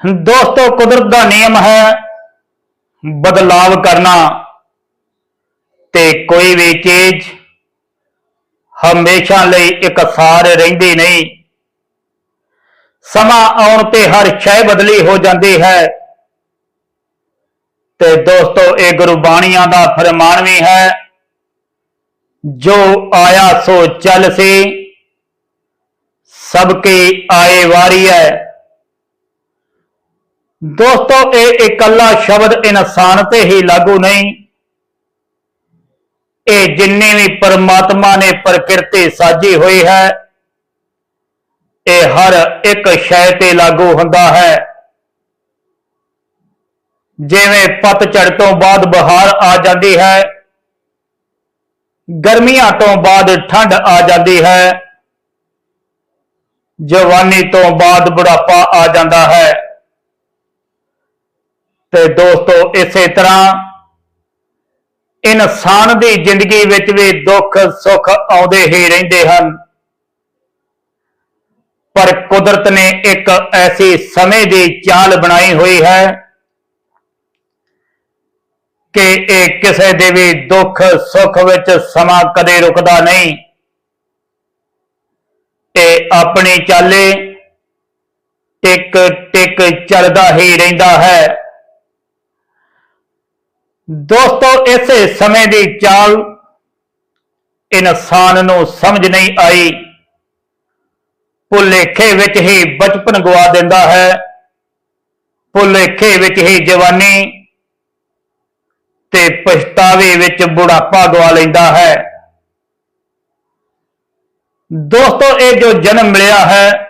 ਦੋਸਤੋ, ਕੁਦਰਤ ਦਾ ਨਿਯਮ ਹੈ ਬਦਲਾਵ ਕਰਨਾ ਤੇ ਕੋਈ ਵੀ ਚੀਜ਼ ਹਮੇਸ਼ਾ ਲਈ ਇਕਸਾਰ ਰਹਿੰਦੀ ਨਹੀਂ। ਸਮਾਂ ਆਉਣ ਤੇ ਹਰ ਸ਼ੈ ਬਦਲੀ ਹੋ ਜਾਂਦੀ ਹੈ। ਤੇ ਦੋਸਤੋ, ਇਹ ਗੁਰਬਾਣੀਆਂ ਦਾ ਫਰਮਾਨ ਵੀ ਹੈ, ਜੋ ਆਇਆ ਸੋ ਚੱਲ ਸੀ, ਸਭ ਕੀ ਆਏ ਵਾਰੀ ਹੈ। ਦੋਸਤੋ, ਇਹ ਇਕੱਲਾ ਸ਼ਬਦ ਇਨਸਾਨ ਤੇ ਹੀ ਲਾਗੂ ਨਹੀਂ। ਇਹ ਜਿੰਨੇ ਵੀ ਪਰਮਾਤਮਾ ਨੇ ਪ੍ਰਕਿਰਤੀ ਸਾਜੀ ਹੋਈ ਹੈ, ਇਹ ਹਰ ਇੱਕ ਸ਼ੈ ਤੇ ਲਾਗੂ ਹੁੰਦਾ ਹੈ। ਜਿਵੇਂ ਪਤਝੜ ਤੋਂ ਬਾਅਦ ਬਹਾਰ ਆ ਜਾਂਦੀ ਹੈ, ਗਰਮੀਆਂ ਤੋਂ ਬਾਅਦ ਠੰਡ ਆ ਜਾਂਦੀ ਹੈ, ਜਵਾਨੀ ਤੋਂ ਬਾਅਦ ਬੁਢਾਪਾ ਆ ਜਾਂਦਾ ਹੈ। ਤੇ ਦੋਸਤੋ, ਇਸੇ ਤਰ੍ਹਾਂ ਇਨਸਾਨ ਦੀ ਜ਼ਿੰਦਗੀ ਵਿੱਚ ਵੀ ਦੁੱਖ, ਸੁੱਖ ਆਉਂਦੇ ਹੀ ਰਹਿੰਦੇ ਹਨ। ਪਰ ਕੁਦਰਤ ਨੇ ਇੱਕ ਐਸੀ ਸਮੇਂ ਦੀ ਚਾਲ ਬਣਾਈ ਹੋਈ ਹੈ ਕਿ ਇਹ ਕਿਸੇ ਦੇ ਵੀ ਦੁੱਖ, ਸੁੱਖ ਵਿੱਚ ਸਮਾਂ ਕਦੇ ਰੁਕਦਾ ਨਹੀਂ। ਇਹ ਆਪਣੀ ਚਾਲੇ ਟਿਕ ਟਿਕ ਚੱਲਦਾ ਹੀ ਰਹਿੰਦਾ ਹੈ। ਦੋਸਤੋ, ਇਸੇ ਸਮੇਂ ਦੀ ਚਾਲ ਇਨਸਾਨ ਨੂੰ ਸਮਝ ਨਹੀਂ ਆਈ। ਭੁਲੇਖੇ ਵਿੱਚ ਹੀ ਬਚਪਨ ਗਵਾ ਦਿੰਦਾ ਹੈ। ਭੁਲੇਖੇ ਵਿੱਚ ਹੀ ਜਵਾਨੀ ਤੇ ਪਛਤਾਵੇ ਵਿੱਚ ਬੁਢਾਪਾ ਗਵਾ ਲੈਂਦਾ ਹੈ। ਦੋਸਤੋ, ਇਹ ਜੋ ਜਨਮ ਮਿਲਿਆ ਹੈ,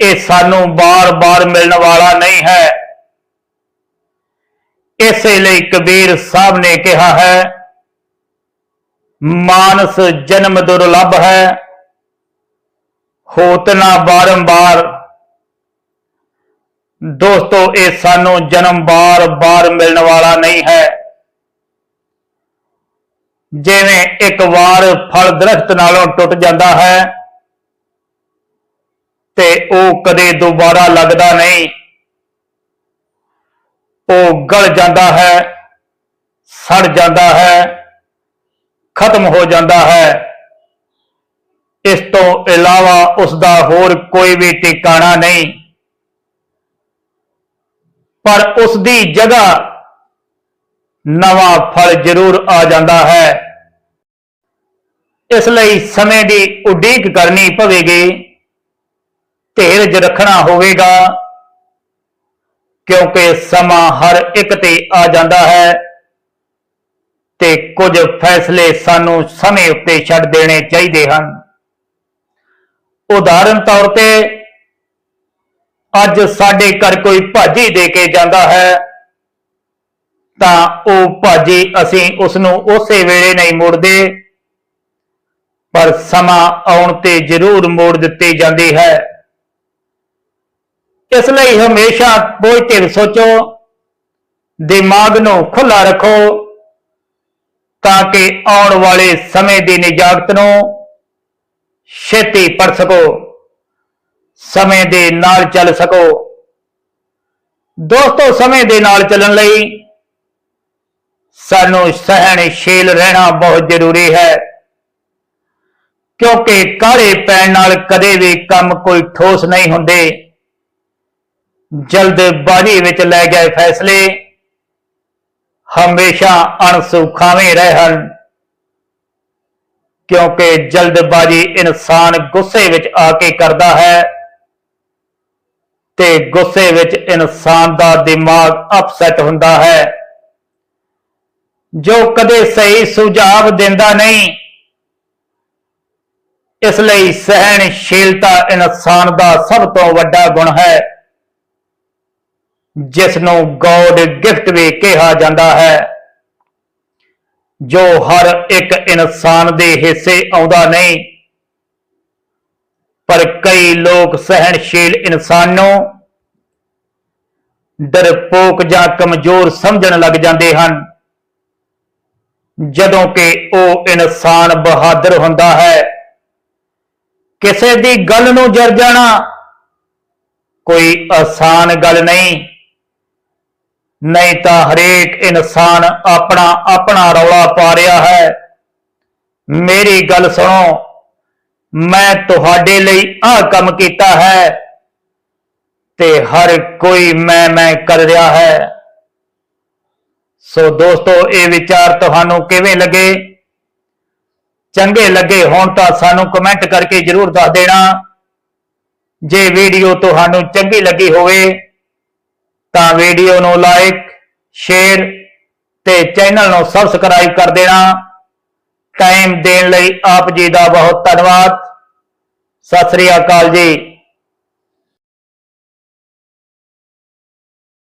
ਇਹ ਸਾਨੂੰ ਬਾਰ-ਬਾਰ ਮਿਲਣ ਵਾਲਾ ਨਹੀਂ ਹੈ। ਇਸੇ ਲਈ ਕਬੀਰ ਸਾਹਿਬ ਨੇ ਕਿਹਾ ਹੈ, ਮਾਨਸ ਜਨਮ ਦੁਰਲਭ ਹੈ, ਹੋਤ ਨਾ ਬਾਰੰਬਾਰ। ਦੋਸਤੋ, ਇਹ ਸਾਨੂੰ ਜਨਮ ਬਾਰ-ਬਾਰ ਮਿਲਣ ਵਾਲਾ ਨਹੀਂ ਹੈ। ਜਿਵੇਂ ਇੱਕ ਵਾਰ ਫਲ ਦਰਖਤ ਨਾਲੋਂ ਟੁੱਟ ਜਾਂਦਾ ਹੈ, ਤੇ ਉਹ ਕਦੇ ਦੁਬਾਰਾ ਲੱਗਦਾ ਨਹੀਂ। ਉਹ ਗਲ ਜਾਂਦਾ ਹੈ, ਸੜ ਜਾਂਦਾ ਹੈ, ਖਤਮ ਹੋ ਜਾਂਦਾ ਹੈ। ਇਸ ਤੋਂ ਇਲਾਵਾ ਉਸ ਦਾ ਹੋਰ ਕੋਈ ਵੀ ਟਿਕਾਣਾ ਨਹੀਂ। ਪਰ ਉਸ ਦੀ ਜਗ੍ਹਾ ਨਵਾਂ ਫਲ ਜ਼ਰੂਰ ਆ ਜਾਂਦਾ ਹੈ। ਇਸ ਲਈ ਸਮੇਂ ਦੀ ਉਡੀਕ ਕਰਨੀ ਪਵੇਗੀ। ਧੀਰਜ ਰੱਖਣਾ ਹੋਵੇਗਾ। ਕਿਉਂਕਿ ਸਮਾਂ ਹਰ ਇੱਕ ਤੇ ਆ ਜਾਂਦਾ ਹੈ ਤੇ ਕੁਝ ਫੈਸਲੇ ਸਾਨੂੰ ਸਮੇਂ ਉੱਤੇ ਛੱਡ ਦੇਣੇ ਚਾਹੀਦੇ ਹਨ। ਉਦਾਹਰਨ ਤੌਰ ਤੇ ਅੱਜ ਸਾਡੇ ਘਰ ਕੋਈ ਭਾਜੀ ਦੇ ਕੇ ਜਾਂਦਾ ਹੈ, ਤਾਂ ਉਹ ਭਾਜੀ ਅਸੀਂ ਉਸ ਨੂੰ ਉਸੇ ਵੇਲੇ ਨਹੀਂ ਮੋੜਦੇ, ਪਰ ਸਮਾਂ ਆਉਣ ਤੇ ਜ਼ਰੂਰ ਮੋੜ ਦਿੱਤੀ ਜਾਂਦੀ ਹੈ। ਇਸ ਲਈ ਹਮੇਸ਼ਾ ਪੋਜ਼ਿਟਿਵ ਸੋਚੋ, ਦਿਮਾਗ ਨੂੰ ਖੁੱਲਾ ਰੱਖੋ, ਤਾਂ ਕਿ ਆਉਣ ਵਾਲੇ ਸਮੇਂ ਦੀ ਨਿਜਾਤ ਨੂੰ ਛੇਤੀ ਪੜ ਸਕੋ, ਸਮੇਂ ਦੇ ਨਾਲ ਚੱਲ ਸਕੋ। ਦੋਸਤੋ, ਸਮੇਂ ਦੇ ਨਾਲ ਚੱਲਣ ਲਈ ਸਾਨੂੰ ਸਹਿਣਸ਼ੀਲ ਰਹਿਣਾ ਬਹੁਤ ਜ਼ਰੂਰੀ ਹੈ, ਕਿਉਂਕਿ ਕਾਲੇ ਪੈਣ ਨਾਲ ਕਦੇ ਵੀ ਕੰਮ ਕੋਈ ਠੋਸ ਨਹੀਂ ਹੁੰਦੇ। ਜਲਦਬਾਜ਼ੀ ਵਿੱਚ ਲੈ ਗਏ ਫੈਸਲੇ। ਹਮੇਸ਼ਾ ਅਣਸੁਖਾਵੇਂ ਰਹੇ ਹਨ। ਕਿਉਂਕਿ ਜਲਦਬਾਜ਼ੀ ਇਨਸਾਨ ਗੁੱਸੇ ਵਿੱਚ ਆ ਕੇ ਕਰਦਾ ਹੈ ਤੇ ਗੁੱਸੇ ਵਿੱਚ ਇਨਸਾਨ ਦਾ ਦਿਮਾਗ ਅਪਸੈਟ ਹੁੰਦਾ ਹੈ। ਜੋ ਕਦੇ ਸਹੀ ਸੁਝਾਵ ਦਿੰਦਾ ਨਹੀਂ, ਇਸ ਲਈ ਸਹਿਣਸ਼ੀਲਤਾ ਇਨਸਾਨ ਦਾ ਸਭ ਤੋਂ ਵੱਡਾ ਗੁਣ ਹੈ। ਜਿਸ ਨੂੰ ਗੋਡ ਗਿਫਟ ਵੀ ਕਿਹਾ ਜਾਂਦਾ ਹੈ, ਜੋ ਹਰ ਇੱਕ ਇਨਸਾਨ ਦੇ ਹਿੱਸੇ ਆਉਂਦਾ ਨਹੀਂ, ਪਰ ਕਈ ਲੋਕ ਸਹਿਣਸ਼ੀਲ ਇਨਸਾਨ ਨੂੰ ਡਰਪੋਕ ਜਾਂ ਕਮਜ਼ੋਰ ਸਮਝਣ ਲੱਗ ਜਾਂਦੇ ਹਨ। ਜਦੋਂ ਕਿ ਉਹ ਇਨਸਾਨ ਬਹਾਦਰ ਹੁੰਦਾ ਹੈ, ਕਿਸੇ ਦੀ ਗੱਲ ਨੂੰ ਜਰ ਜਾਣਾ ਕੋਈ ਆਸਾਨ ਗੱਲ ਨਹੀਂ। ਨਹੀਂ ਤਾਂ ਹਰੇਕ ਇਨਸਾਨ ਆਪਣਾ ਆਪਣਾ ਰੌਲਾ ਪਾ ਰਿਹਾ ਹੈ। ਮੇਰੀ ਗੱਲ ਸੁਣੋ, ਮੈਂ ਤੁਹਾਡੇ ਲਈ ਆਹ ਕੰਮ ਕੀਤਾ ਹੈ ਤੇ ਹਰ ਕੋਈ ਮੈਂ ਮੈਂ ਕਰ ਰਿਹਾ ਹੈ। ਸੋ ਦੋਸਤੋ, ਇਹ ਵਿਚਾਰ ਤੁਹਾਨੂੰ ਕਿਵੇਂ ਲੱਗੇ? ਚੰਗੇ ਲੱਗੇ ਹੋਣ ਤਾਂ ਸਾਨੂੰ ਕਮੈਂਟ ਕਰਕੇ ਜਰੂਰ ਦੱਸ ਦੇਣਾ। ਜੇ ਵੀਡੀਓ ਤੁਹਾਨੂੰ ਚੰਗੀ ਲੱਗੀ ਹੋਵੇ ਤਾਂ ਵੀਡੀਓ ਨੂੰ ਲਾਈਕ ਸ਼ੇਅਰ ਤੇ ਚੈਨਲ ਨੂੰ ਸਬਸਕ੍ਰਾਈਬ ਕਰ ਦੇਣਾ। ਟਾਈਮ ਦੇਣ ਲਈ ਆਪ ਜੀ ਦਾ ਬਹੁਤ ਧੰਨਵਾਦ। ਸਤਿ ਸ੍ਰੀ ਅਕਾਲ ਜੀ।